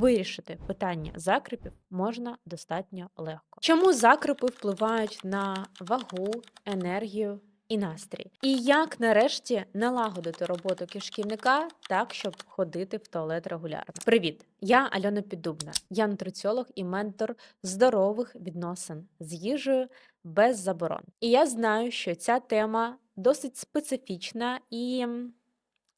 вирішити питання закріпів можна достатньо легко. Чому закріпи впливають на вагу, енергію і настрій? І як нарешті налагодити роботу кишківника так, щоб ходити в туалет регулярно? Привіт! Я Альона Піддубна, я нутриціолог і ментор здорових відносин з їжею без заборон. І я знаю, що ця тема досить специфічна і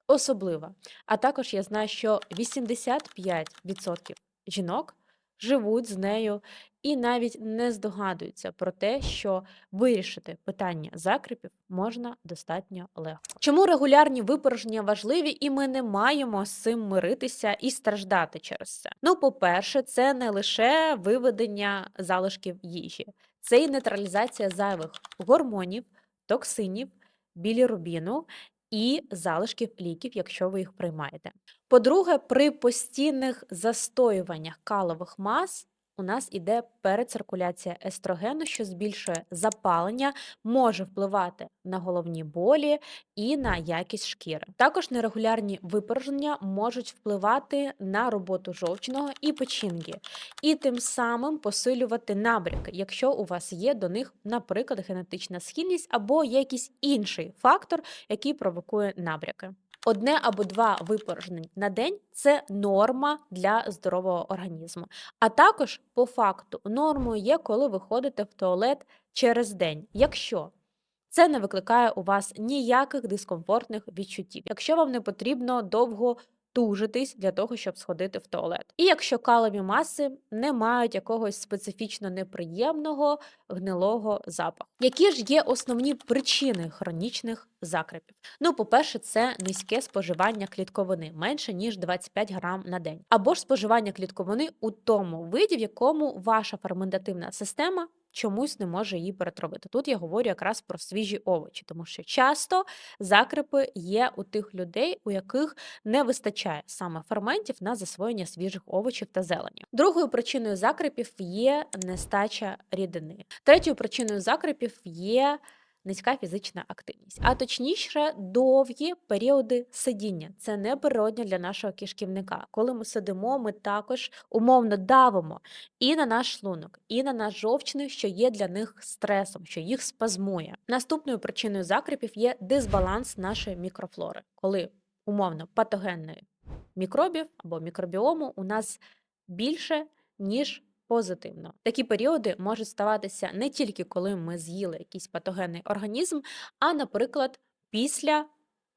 особлива. А також я знаю, що 85% жінок живуть з нею і навіть не здогадуються про те, що вирішити питання закріпів можна достатньо легко. Чому регулярні випорожнення важливі, і ми не маємо з цим миритися і страждати через це? Ну, по-перше, це не лише виведення залишків їжі, це і нейтралізація зайвих гормонів, токсинів, білірубіну і залишків ліків, якщо ви їх приймаєте. По-друге, при постійних застоюваннях калових мас у нас іде перециркуляція естрогену, що збільшує запалення, може впливати на головні болі і на якість шкіри. Також нерегулярні випорожнення можуть впливати на роботу жовчного і печінки, і тим самим посилювати набряки, якщо у вас є до них, наприклад, генетична схильність або якийсь інший фактор, який провокує набряки. Одне або два випорожнень на день це норма для здорового організму. А також, по факту, нормою є, коли ви ходите в туалет через день, якщо це не викликає у вас ніяких дискомфортних відчуттів, якщо вам не потрібно довго тужитись для того, щоб сходити в туалет. І якщо калові маси не мають якогось специфічно неприємного гнилого запаху. Які ж є основні причини хронічних закрепів? Ну, по-перше, це низьке споживання клітковини менше ніж 25 грам на день, або ж споживання клітковини у тому виді, в якому ваша ферментативна система чомусь не може її перетробити. Тут я говорю якраз про свіжі овочі, тому що часто закрепи є у тих людей, у яких не вистачає саме ферментів на засвоєння свіжих овочів та зелені. Другою причиною закрепів є нестача рідини. Третьою причиною закрепів є низька фізична активність, а точніше, довгі періоди сидіння. Це не природньо для нашого кишківника. Коли ми сидимо, ми також умовно давимо і на наш шлунок, і на наш жовчний, що є для них стресом, що їх спазмує. Наступною причиною закріпів є дисбаланс нашої мікрофлори, коли умовно патогенної мікробів або мікробіому у нас більше, ніж позитивно. Такі періоди можуть ставатися не тільки коли ми з'їли якийсь патогенний організм, а, наприклад, після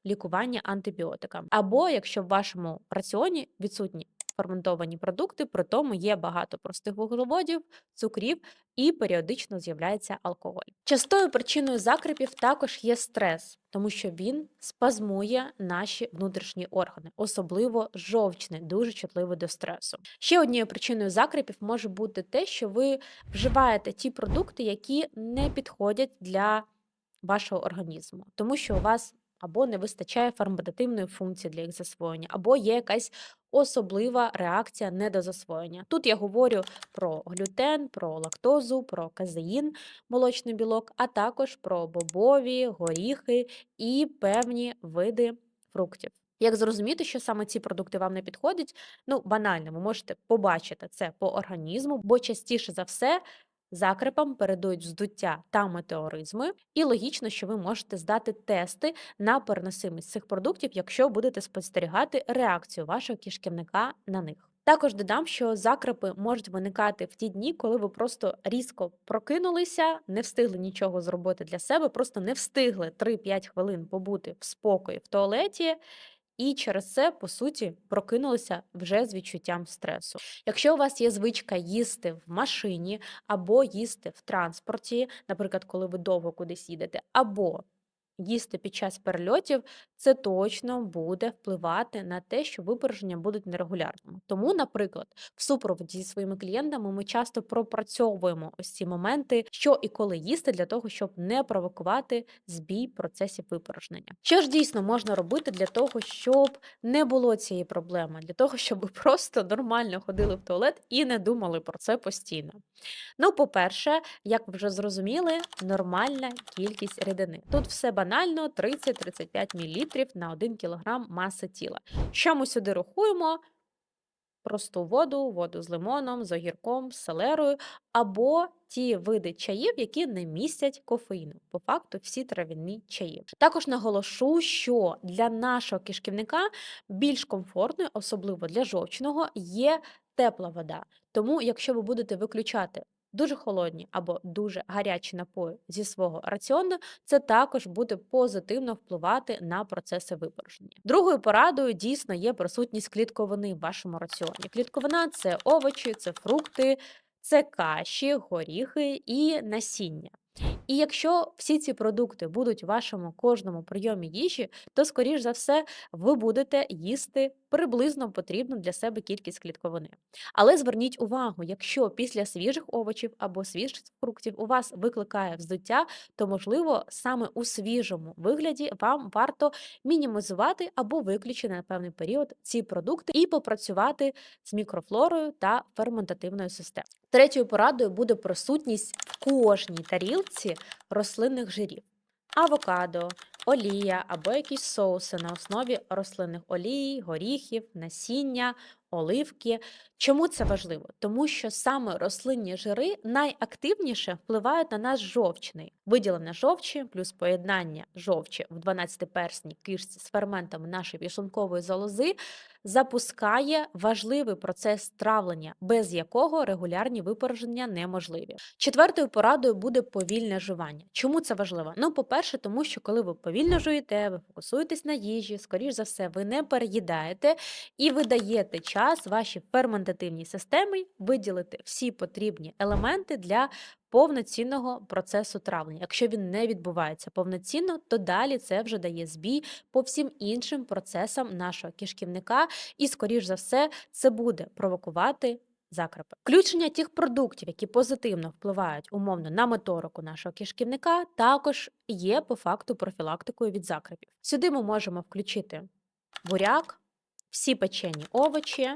лікування антибіотиками. Або якщо в вашому раціоні відсутні ферментовані продукти, при тому є багато простих вуглеводів, цукрів і періодично з'являється алкоголь. Частою причиною закріпів також є стрес, тому що він спазмує наші внутрішні органи, особливо жовчний, дуже чутливий до стресу. Ще однією причиною закріпів може бути те, що ви вживаєте ті продукти, які не підходять для вашого організму, тому що у вас або не вистачає ферментативної функції для їх засвоєння, або є якась особлива реакція недозасвоєння. Тут я говорю про глютен, про лактозу, про казеїн, молочний білок, а також про бобові, горіхи і певні види фруктів. Як зрозуміти, що саме ці продукти вам не підходять? Ну, банально, ви можете побачити це по організму, бо частіше за все закрепам передають вздуття та метеоризми, і логічно, що ви можете здати тести на переносимість цих продуктів, якщо будете спостерігати реакцію вашого кишківника на них. Також додам, що закрепи можуть виникати в ті дні, коли ви просто різко прокинулися, не встигли нічого зробити для себе, просто не встигли 3-5 хвилин побути в спокої в туалеті, і через це, по суті, прокинулися вже з відчуттям стресу. Якщо у вас є звичка їсти в машині або їсти в транспорті, наприклад, коли ви довго кудись їдете, або їсти під час перельотів, це точно буде впливати на те, що випорожнення будуть нерегулярними. Тому, наприклад, в супроводі зі своїми клієнтами ми часто пропрацьовуємо ось ці моменти, що і коли їсти, для того, щоб не провокувати збій процесів випорожнення. Що ж дійсно можна робити для того, щоб не було цієї проблеми, для того, щоб ви просто нормально ходили в туалет і не думали про це постійно. Ну, по-перше, як ви вже зрозуміли, нормальна кількість рідини. Тут все банально 30-35 мл на 1 кг маси тіла. Що ми сюди рахуємо? просту воду, воду з лимоном, з огірком, з селерою, або ті види чаїв, які не містять кофеїну. По факту, всі трав'яні чаї. Також наголошу, що для нашого кишківника більш комфортною, особливо для жовчного, є тепла вода. Тому, якщо ви будете виключати дуже холодні або дуже гарячі напої зі свого раціону, це також буде позитивно впливати на процеси випорожнення. Другою порадою дійсно є присутність клітковини в вашому раціоні. Клітковина це овочі, це фрукти, це каші, горіхи і насіння. І якщо всі ці продукти будуть у вашому кожному прийомі їжі, то, скоріш за все, ви будете їсти приблизно потрібну для себе кількість клітковини. Але зверніть увагу, якщо після свіжих овочів або свіжих фруктів у вас викликає вздуття, то можливо саме у свіжому вигляді вам варто мінімізувати або виключити на певний період ці продукти і попрацювати з мікрофлорою та ферментативною системою. Третьою порадою буде присутність в кожній тарілці рослинних жирів: авокадо, олія або якісь соуси на основі рослинних олій, горіхів, насіння, оливки. Чому це важливо? Тому що саме рослинні жири найактивніше впливають на наш жовчний. Виділення жовчі плюс поєднання жовчі в 12-персній кишці з ферментами нашої пішлункової залози запускає важливий процес травлення, без якого регулярні випорожнення неможливі. Четвертою порадою буде повільне жування. Чому це важливо? Ну, по-перше, тому що коли ви повільно жуєте, ви фокусуєтесь на їжі, скоріш за все, ви не переїдаєте і ви даєте час вашій ферментативній системі виділити всі потрібні елементи для повноцінного процесу травлення. Якщо він не відбувається повноцінно, то далі це вже дає збій по всім іншим процесам нашого кишківника, і, скоріш за все, це буде провокувати. Закрепи. Включення тих продуктів, які позитивно впливають умовно на моторику нашого кишківника, також є по факту профілактикою від закрепів. Сюди ми можемо включити буряк, всі печені овочі,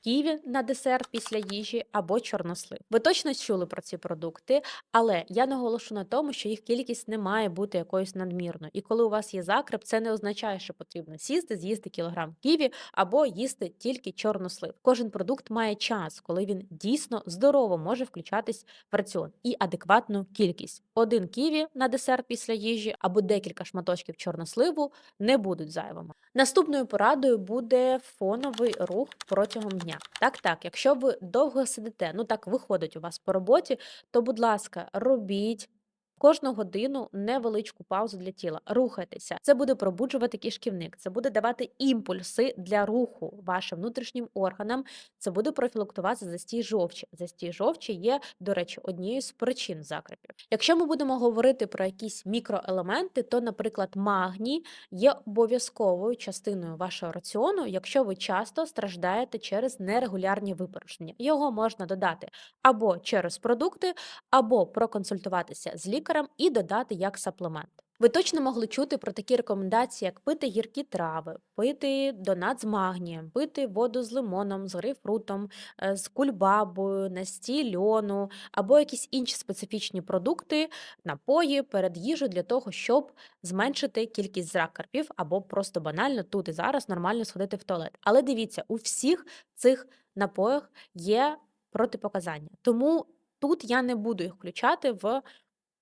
ківі на десерт після їжі або чорнослив. Ви точно чули про ці продукти, але я наголошу на тому, що їх кількість не має бути якоюсь надмірною. І коли у вас є закреп, це не означає, що потрібно сісти, з'їсти кілограм ківі або їсти тільки чорнослив. Кожен продукт має час, коли він дійсно здорово може включатись в раціон і адекватну кількість. Один ківі на десерт після їжі або декілька шматочків чорносливу не будуть зайвими. Наступною порадою буде фоновий рух протягом дня. Так, так, якщо ви довго сидите, ну так виходить у вас по роботі, то, будь ласка, робіть кожну годину невеличку паузу для тіла. Рухайтеся. Це буде пробуджувати кишківник, це буде давати імпульси для руху вашим внутрішнім органам. Це буде профілактувати застій жовчі. Застій жовчі є, до речі, однією з причин закрепів. Якщо ми будемо говорити про якісь мікроелементи, то, наприклад, магній є обов'язковою частиною вашого раціону, якщо ви часто страждаєте через нерегулярні випорожнення. Його можна додати або через продукти, або проконсультуватися з лікарем лікарем і додати як саплемент. Ви точно могли чути про такі рекомендації, як пити гіркі трави, пити донат з магнієм, пити воду з лимоном, з грейпфрутом, е, з кульбабою, настій льону або якісь інші специфічні продукти, напої перед їжею для того, щоб зменшити кількість закарпів або просто банально тут і зараз нормально сходити в туалет. Але дивіться, у всіх цих напоях є протипоказання. Тому тут я не буду їх включати в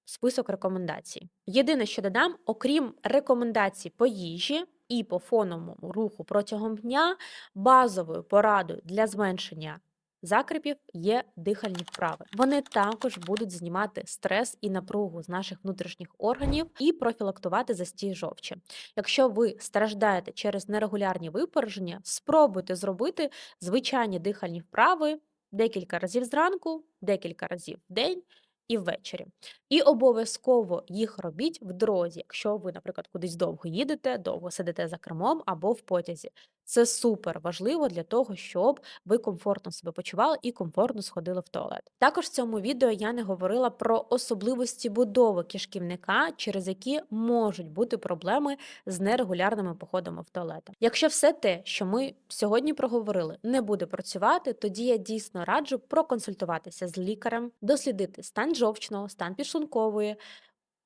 список рекомендацій. Єдине, що додам, окрім рекомендацій по їжі і по фоновому руху протягом дня, базовою порадою для зменшення закріпів є дихальні вправи. Вони також будуть знімати стрес і напругу з наших внутрішніх органів і профілактувати застій жовчі. Якщо ви страждаєте через нерегулярні випороження, спробуйте зробити звичайні дихальні вправи декілька разів зранку, декілька разів в день і ввечері. І обов'язково їх робіть в дорозі, якщо ви, наприклад, кудись довго їдете, довго сидите за кермом або в потязі. Це супер важливо для того, щоб ви комфортно себе почували і комфортно сходили в туалет. Також в цьому відео я не говорила про особливості будови кишківника, через які можуть бути проблеми з нерегулярними походами в туалет. Якщо все те, що ми сьогодні проговорили, не буде працювати, тоді я дійсно раджу проконсультуватися з лікарем, дослідити стан жовчного, стан підшлункової,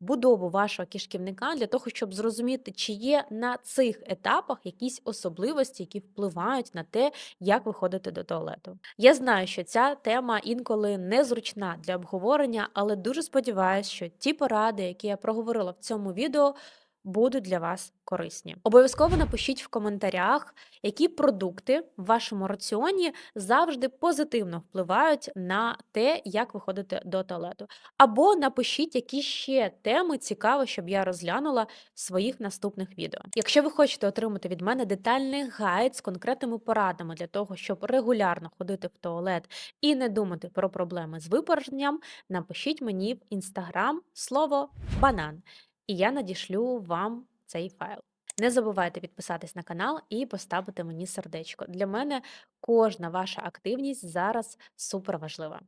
будову вашого кишківника для того, щоб зрозуміти, чи є на цих етапах якісь особливості, які впливають на те, як ви ходите до туалету. Я знаю, що ця тема інколи незручна для обговорення, але дуже сподіваюся, що ті поради, які я проговорила в цьому відео, будуть для вас корисні. Обов'язково напишіть в коментарях, які продукти в вашому раціоні завжди позитивно впливають на те, як ви ходите до туалету. Або напишіть, які ще теми цікаво, щоб я розглянула в своїх наступних відео. Якщо ви хочете отримати від мене детальний гайд з конкретними порадами для того, щоб регулярно ходити в туалет і не думати про проблеми з випорожненням, напишіть мені в інстаграм слово банан, і я надішлю вам цей файл. Не забувайте підписатись на канал і поставити мені сердечко. Для мене кожна ваша активність зараз супер важлива.